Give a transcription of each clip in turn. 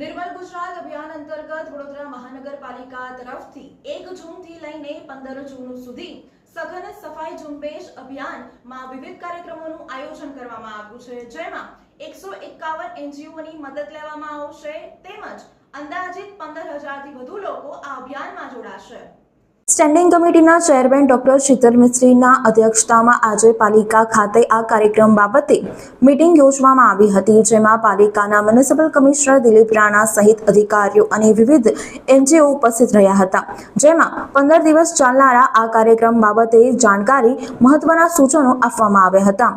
નિર્મલ ગુજરાત અભિયાન અંતર્ગત વડોદરા મહાનગરપાલિકા તરફથી એક જૂનથી લઈને પંદર જૂન સુધી સઘન સફાઈ ઝુંબેશ અભિયાનમાં વિવિધ કાર્યક્રમોનું આયોજન કરવામાં આવ્યું છે, જેમાં એકસો એકાવન એનજીઓની મદદ લેવામાં આવશે, તેમજ અંદાજિત પંદર હજારથી વધુ લોકો આ અભિયાનમાં જોડાશે. સ્ટેન્ડિંગ કમિટીના ચેરમેન ડોક્ટર શીતલ મિસ્ત્રીના અધ્યક્ષતામાં આજે પાલિકા ખાતે આ કાર્યક્રમ બાબતે મીટિંગ યોજવામાં આવી હતી, જેમાં પાલિકાના મ્યુનિસિપલ કમિશનર દિલીપ રાણા સહિત અધિકારીઓ અને વિવિધ એનજીઓ ઉપસ્થિત રહ્યા હતા. જેમાં પંદર દિવસ ચાલનારા આ કાર્યક્રમ બાબતે જાણકારી, મહત્વના સૂચનો આપવામાં આવ્યા હતા.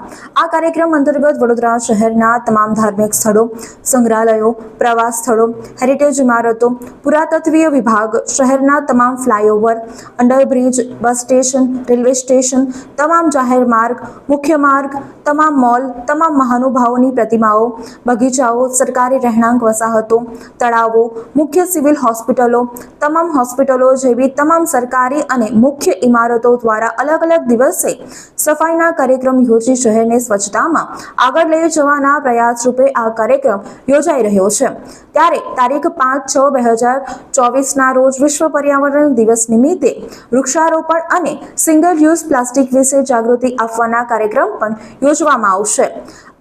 આ કાર્યક્રમ અંતર્ગત વડોદરા શહેરના તમામ ધાર્મિક સ્થળો, સંગ્રહાલયો, પ્રવાસ સ્થળો, હેરિટેજ ઇમારતો, પુરાતત્વીય વિભાગ, શહેરના તમામ flyover underbridge bus station railway station તમામ જાહેર માર્ગ, મુખ્ય માર્ગ, તમામ મોલ તમામ મહાનુભાવોની પ્રતિમાઓ, બગીચાઓ, સરકારી રહેણાંક વસાહતો, તળાવો, મુખ્ય સિવિલ હોસ્પિટલો, તમામ હોસ્પિટલો જેવી તમામ સરકારી અને મુખ્ય ઇમારતો દ્વારા અલગ અલગ દિવસે સફાઈના કાર્યક્રમ યોજી શહેરને સ્વચ્છતામાં આગળ લઈ જવાના પ્રયાસ રૂપે આ કાર્યક્રમ યોજાઈ રહ્યો છે. ત્યારે તારીખ પાંચ છ બે હજાર ચોવીસના રોજ વિશ્વ પર્યાવરણ દિવસ નિમિત્તે વૃક્ષારોપણ અને સિંગલ યુઝ પ્લાસ્ટિક વિશે જાગૃતિ આપવાના કાર્યક્રમ પણ યોજવામાં આવશે.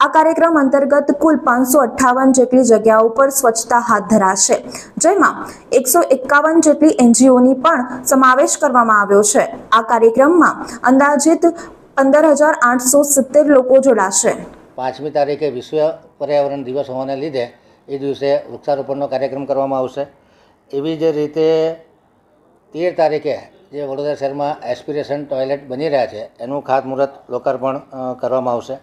આ કાર્યક્રમ અંતર્ગત કુલ પાંચસો અઠ્ઠાવન જેટલી જગ્યાઓ પર સ્વચ્છતા હાથ ધરાશે, જેમાં એકસો એકાવન જેટલી એનજીઓની પણ સમાવેશ કરવામાં આવ્યો છે. આ કાર્યક્રમમાં અંદાજિત પંદર હજાર આઠસો સિત્તેર લોકો જોડાશે. પાંચમી તારીખે વિશ્વ પર્યાવરણ દિવસ હોવાને લીધે એ દિવસે વૃક્ષારોપણનો કાર્યક્રમ કરવામાં આવશે. એવી જ રીતે તેર તારીખે જે વડોદરા શહેરમાં એસ્પિરેશન ટોયલેટ બની રહ્યા છે, એનું ખાતમુહૂર્ત લોકાર્પણ કરવામાં આવશે.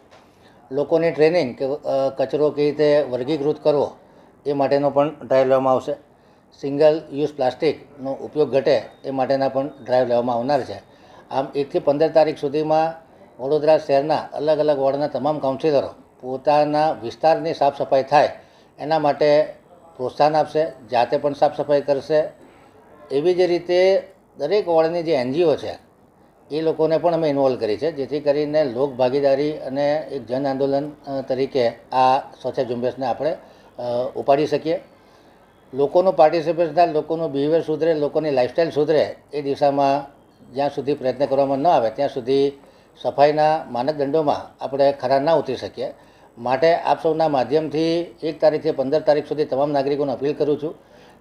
લોકોની ટ્રેનિંગ કે કચરો કેવી રીતે વર્ગીકૃત કરવો, એ માટેનો પણ ડ્રાઈવ લેવામાં આવશે. સિંગલ યુઝ પ્લાસ્ટિકનો ઉપયોગ ઘટે, એ માટેના પણ ડ્રાઈવ લેવામાં આવનાર છે. આમ એકથી પંદર તારીખ સુધીમાં વડોદરા શહેરના અલગ અલગ વોર્ડના તમામ કાઉન્સિલરો પોતાના વિસ્તારની સાફ સફાઈ થાય, એના માટે પ્રોત્સાહન આપશે, જાતે પણ સાફ સફાઈ કરશે એવી જ રીતે દરેક વોર્ડની જે એનજીઓ છે, એ લોકોને પણ અમે ઇન્વોલ્વ કરી છે. જેથી કરીને લોક ભાગીદારી અને એક જન આંદોલન તરીકે આ સ્વચ્છ ઝુંબેશને આપણે ઉપાડી શકીએ. લોકોનું પાર્ટિસિપેશન થાય, લોકોનું બિહેવિયર સુધરે, લોકોની લાઇફસ્ટાઇલ સુધરે, એ દિશામાં જ્યાં સુધી પ્રયત્ન કરવામાં ન આવે, ત્યાં સુધી સફાઈના માનકદંડોમાં આપણે ખરા ના ઉતરી શકીએ. માટે આપ સૌના માધ્યમથી એક તારીખથી પંદર તારીખ સુધી તમામ નાગરિકોને અપીલ કરું છું.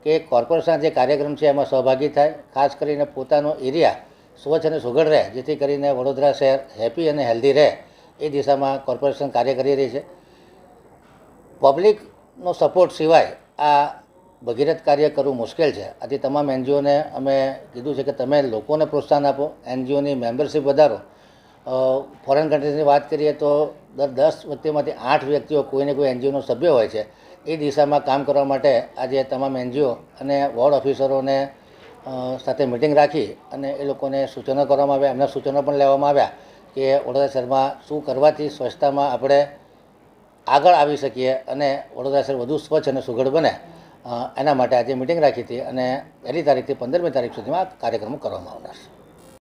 કે કોર્પોરેશનના જે કાર્યક્રમ છે એમાં સહભાગી થાય, ખાસ કરીને પોતાનો એરિયા સ્વચ્છ અને સુઘડ રહે, જેથી કરીને વડોદરા શહેર હેપી અને હેલ્ધી રહે, એ દિશામાં કોર્પોરેશન કાર્ય કરી રહી છે. પબ્લિકનો સપોર્ટ સિવાય આ ભગીરથ કાર્ય કરવું મુશ્કેલ છે. આથી તમામ એનજીઓને અમે કીધું છે કે તમે લોકોને પ્રોત્સાહન આપો, એનજીઓની મેમ્બરશિપ વધારો. ફોરેન કન્ટ્રીઝની વાત કરીએ તો દર દસ વ્યક્તિમાંથી આઠ વ્યક્તિઓ કોઈને કોઈ એનજીઓનો સભ્ય હોય છે. એ દિશામાં કામ કરવા માટે આજે તમામ એનજીઓ અને વોર્ડ ઓફિસરોને સાથે મિટિંગ રાખી અને એ લોકોને સૂચનો કરવામાં આવ્યા. એમના સૂચનો પણ લેવામાં આવ્યા કે વડોદરા શહેરમાં શું કરવાથી સ્વચ્છતામાં આપણે આગળ આવી શકીએ અને વડોદરા શહેર વધુ સ્વચ્છ અને સુઘડ બને. એના માટે આજે મિટિંગ રાખી હતી અને પહેલી તારીખથી પંદરમી તારીખ સુધીમાં કાર્યક્રમો કરવામાં આવનાર છે.